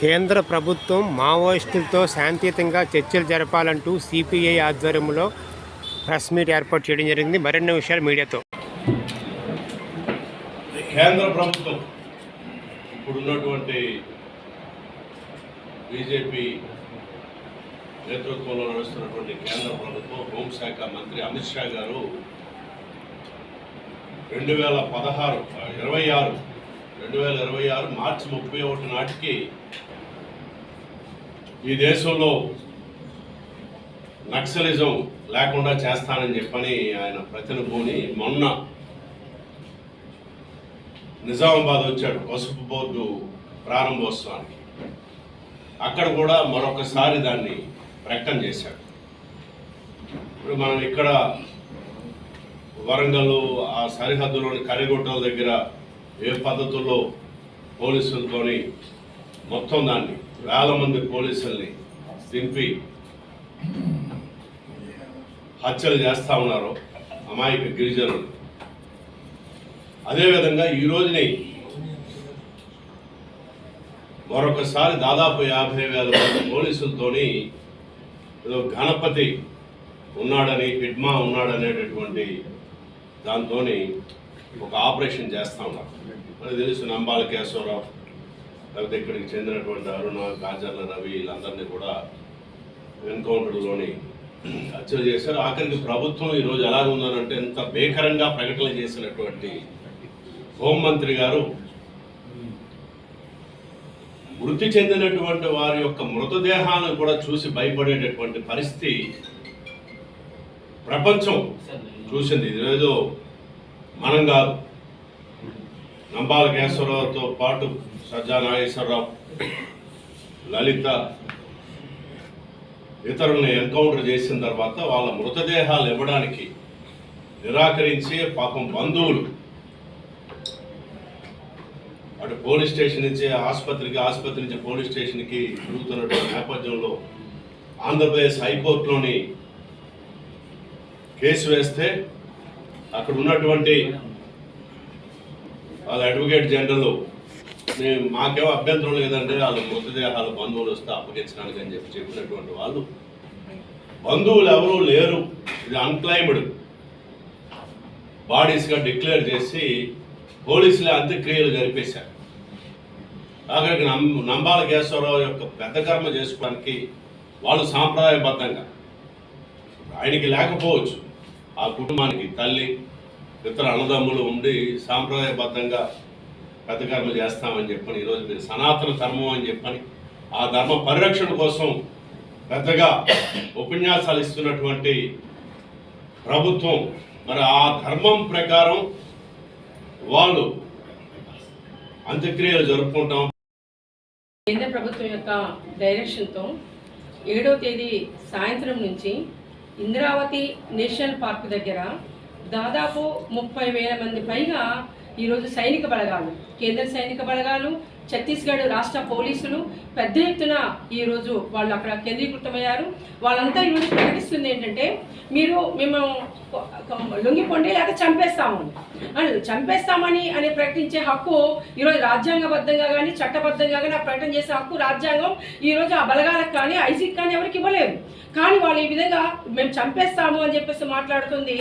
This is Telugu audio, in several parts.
కేంద్ర ప్రభుత్వం మావోయిస్టులతో శాంతియుతంగా చర్చలు జరపాలంటూ సిపిఐ ఆధ్వర్యంలో ప్రెస్ మీట్ ఏర్పాటు చేయడం జరిగింది. మరిన్ని విషయాలు మీడియాతో. కేంద్ర ప్రభుత్వం ఇప్పుడున్నటువంటి బీజేపీ నేతృత్వంలో నడుస్తున్నటువంటి కేంద్ర ప్రభుత్వం హోంశాఖ మంత్రి అమిత్ షా గారు రెండు వేల పదహారు ఇరవై ఆరు రెండు వేల ఇరవై ఆరు మార్చి ముప్పై ఒకటి నాటికి ఈ దేశంలో నక్సలిజం లేకుండా చేస్తానని చెప్పని ఆయన ప్రతినిధుని మొన్న నిజామాబాద్ వచ్చాడు పసుపు బోర్డు ప్రారంభోత్సవానికి. అక్కడ కూడా మరొకసారి దాన్ని ప్రకటన చేశాడు. ఇప్పుడు మనం ఇక్కడ వరంగల్ ఆ సరిహద్దులోని కరిగుట్టల దగ్గర ఏ పద్ధతుల్లో పోలీసులతోని మొత్తం దాన్ని వేల మంది పోలీసుల్ని దింపి హత్యలు చేస్తూ ఉన్నారు అమాయక గిరిజనులు. అదేవిధంగా ఈ రోజుని మరొకసారి దాదాపు యాభై వేల మంది పోలీసులతోని ఏదో గణపతి ఉన్నాడని హిడ్మా ఉన్నాడనేటటువంటి దాంతో ఒక ఆపరేషన్ చేస్తా ఉన్నారు. మనకు తెలుసు నంబాల కేశవరావు. లేకపోతే ఇక్కడికి చెందినటువంటి అరుణ కాజర్ల రవి వీళ్ళందరినీ కూడా ఎన్కౌంటర్లోని హత్యలు చేశారు. ఆఖరికి ప్రభుత్వం ఈరోజు ఎలా ఉందనంటే ఎంత భీకరంగా ప్రకటన చేసినటువంటి హోంమంత్రి గారు మృతి చెందినటువంటి వారి యొక్క మృతదేహాలను కూడా చూసి భయపడేటటువంటి పరిస్థితి ప్రపంచం చూసింది. ఇదేదో మనం కాదు. నంబాల కేశవరావుతో పాటు సజ్జా నాగేశ్వరరావు లలిత ఇతరులను ఎన్కౌంటర్ చేసిన తర్వాత వాళ్ళ మృతదేహాలు ఇవ్వడానికి నిరాకరించి పాపం బంధువులు. అటు పోలీస్ స్టేషన్ నుంచి ఆసుపత్రికి ఆసుపత్రి నుంచి పోలీస్ స్టేషన్కి తిరుగుతున్నటువంటి నేపథ్యంలో ఆంధ్రప్రదేశ్ హైకోర్టులోని కేసు వేస్తే అక్కడ ఉన్నటువంటి వాళ్ళ అడ్వకేట్ జనరల్ మేము మాకేమో అభ్యంతరం లేదంటే వాళ్ళ మృతదేహాల బంధువులు వస్తే అప్పగించడానికి అని చెప్పి చెప్పినటువంటి వాళ్ళు. బంధువులు ఎవరూ లేరు. ఇది అన్క్లైమ్డ్ బాడీస్గా డిక్లేర్ చేసి పోలీసులే అంత్యక్రియలు జరిపేశారు. అక్కడికి నం నంబాల కేశవరావు యొక్క పెద్ద కర్మ చేసుకోవడానికి వాళ్ళు సాంప్రదాయబద్ధంగా ఆయనకి లేకపోవచ్చు. ఆ కుటుంబానికి తల్లి ఇతర అన్నదమ్ములు ఉండి సాంప్రదాయబద్ధంగా పెద్ద కర్మ చేస్తామని చెప్పని ఈరోజు మీరు సనాతన ధర్మం అని చెప్పని ఆ ధర్మ పరిరక్షణ కోసం పెద్దగా ఉపన్యాసాలు ఇస్తున్నటువంటి ప్రభుత్వం మరి ఆ ధర్మం ప్రకారం వాళ్ళు అంత్యక్రియలు జరుపుకుంటాం. కేంద్ర ప్రభుత్వం యొక్క డైరెక్షన్తో ఏడో తేదీ సాయంత్రం నుంచి ఇంద్రావతి నేషనల్ పార్క్ దగ్గర దాదాపు ముప్పై వేల మంది పైగా ఈరోజు సైనిక బలగాలు కేంద్ర సైనిక బలగాలు ఛత్తీస్గఢ్ రాష్ట్ర పోలీసులు పెద్ద ఎత్తున ఈరోజు వాళ్ళు అక్కడ కేంద్రీకృతమయ్యారు. వాళ్ళంతా ఈరోజు ప్రకటిస్తుంది ఏంటంటే మీరు మేము లొంగిపోండి లేకపోతే చంపేస్తాము. అని చంపేస్తామని అని ప్రకటించే హక్కు ఈరోజు రాజ్యాంగబద్ధంగా కానీ చట్టబద్ధంగా కానీ ఆ ప్రకటన చేసే హక్కు రాజ్యాంగం ఈరోజు ఆ బలగాలకు కానీ ఐసీకి కానీ ఎవరికి ఇవ్వలేదు. కానీ వాళ్ళు ఈ విధంగా మేము చంపేస్తాము అని చెప్పేసి మాట్లాడుతుంది.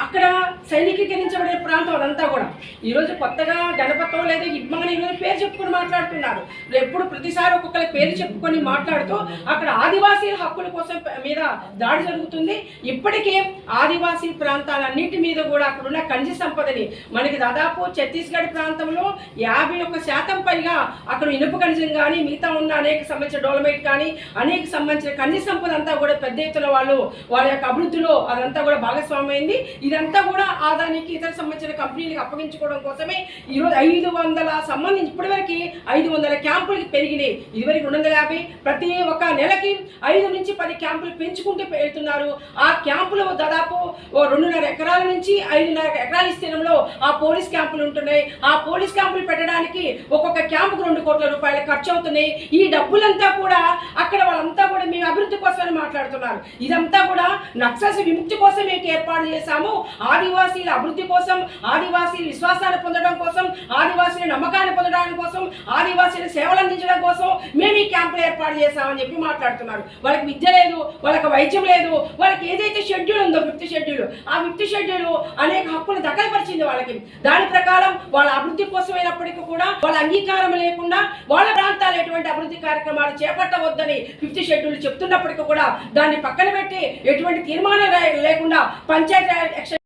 అక్కడ సైనికీకరించబడే ప్రాంతం అదంతా కూడా. ఈరోజు కొత్తగా గణపతం లేదా ఇబ్బంది ఈరోజు పేరు చెప్పుకొని మాట్లాడుతున్నారు ఎప్పుడు ప్రతిసారి ఒక్కొక్కరి పేరు చెప్పుకొని మాట్లాడుతూ అక్కడ ఆదివాసీల హక్కుల కోసం మీద దాడి జరుగుతుంది. ఇప్పటికే ఆదివాసీ ప్రాంతాలన్నిటి మీద కూడా అక్కడ ఉన్న ఖనిజ సంపదని మనకి దాదాపు ఛత్తీస్గఢ్ ప్రాంతంలో యాభై ఒక్క శాతం పైగా అక్కడ ఇనుప ఖనిజం కానీ మిగతా ఉన్న అనేక సంబంధించిన డోలమైట్ కానీ అనేక సంబంధించిన ఖనిజ సంపద అంతా కూడా పెద్ద ఎత్తున వాళ్ళు వాళ్ళ యొక్క అభివృద్ధిలో అదంతా కూడా భాగస్వామైంది. ఇదంతా కూడా ఆదానికి ఇతర సంబంధించిన కంపెనీలకు అప్పగించుకోవడం కోసమే ఈరోజు ఐదు వందల సంబంధించి ఇప్పటివరకు ఐదు వందల క్యాంపులకి పెరిగినాయి. ఇదివరకు రెండు వందల యాభై ప్రతి ఒక్క నెలకి ఐదు నుంచి పది క్యాంపులు పెంచుకుంటూ వెళ్తున్నారు. ఆ క్యాంపులో దాదాపు ఓ రెండున్నర ఎకరాల నుంచి ఐదున్నర ఎకరాల విస్తీర్ణంలో ఆ పోలీస్ క్యాంపులు ఉంటున్నాయి. ఆ పోలీస్ క్యాంపులు పెట్టడానికి ఒక్కొక్క క్యాంపుకు రెండు కోట్ల రూపాయలు ఖర్చు అవుతున్నాయి ఈ డబ్బులంతా కూడా అక్కడ వాళ్ళంతా కూడా మేము అభివృద్ధి కోసమని మాట్లాడుతున్నారు. ఇదంతా కూడా నక్సల్స్ విముక్తి కోసం ఏంటి ఏర్పాటు చేశాము. ఆదివాసీల అభివృద్ధి కోసం ఆదివాసీ విశ్వాసాన్ని పొందడం కోసం ఆదివాసీల నమ్మకాన్ని పొందడానికి కోసం ఆదివాసీల సేవలు అందించడం కోసం మేము ఈ క్యాంపులు ఏర్పాటు చేశామని చెప్పి మాట్లాడుతున్నారు. వాళ్ళకి విద్య లేదు వాళ్ళకి వైద్యం లేదు వాళ్ళకి ఏదైతే షెడ్యూల్ ఉందో ఫిఫ్త్ షెడ్యూల్ ఆ ఫిఫ్త్ షెడ్యూల్ అనేక హక్కులు దఖలుపరిచింది వాళ్ళకి. దాని ప్రకారం వాళ్ళ అభివృద్ధి కోసమైనప్పటికీ కూడా వాళ్ళ అంగీకారం లేకుండా వాళ్ళ ప్రాంతాలు ఎటువంటి అభివృద్ధి కార్యక్రమాలు చేపట్టవద్దని ఫిఫ్త్ షెడ్యూల్ చెప్తున్నప్పటికీ కూడా దాన్ని పక్కన పెట్టి ఎటువంటి తీర్మానం లేకుండా పంచాయతీ